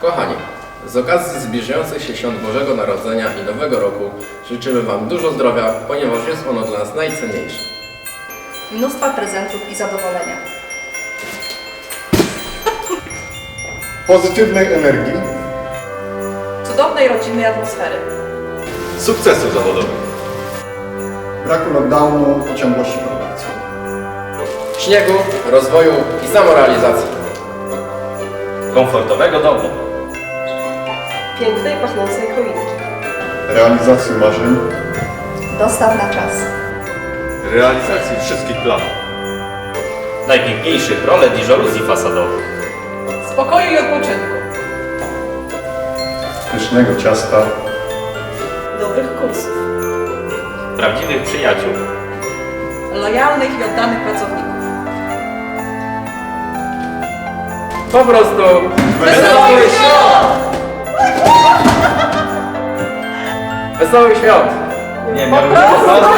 Kochani, z okazji zbliżających się świąt Bożego Narodzenia i Nowego Roku życzymy Wam dużo zdrowia, ponieważ jest ono dla nas najcenniejsze. Mnóstwa prezentów i zadowolenia. pozytywnej energii, Cudownej rodzinnej atmosfery. Sukcesu zawodowego. braku lockdownu i ciągłości produkcji. Śniegu, rozwoju i samorealizacji. Komfortowego domu. Pięknej, pachnącej choinki. Realizacji marzeń, Dostaw na czas. Realizacji wszystkich planów. najpiękniejszych rolet i żaluzji fasadowych. Spokoju i odpoczynku. pysznego ciasta, Dobrych kursów. Prawdziwych przyjaciół. Lojalnych i oddanych pracowników. Po prostu Wesołych świąt! Wesołych świąt! Nie, Po miałem prostu!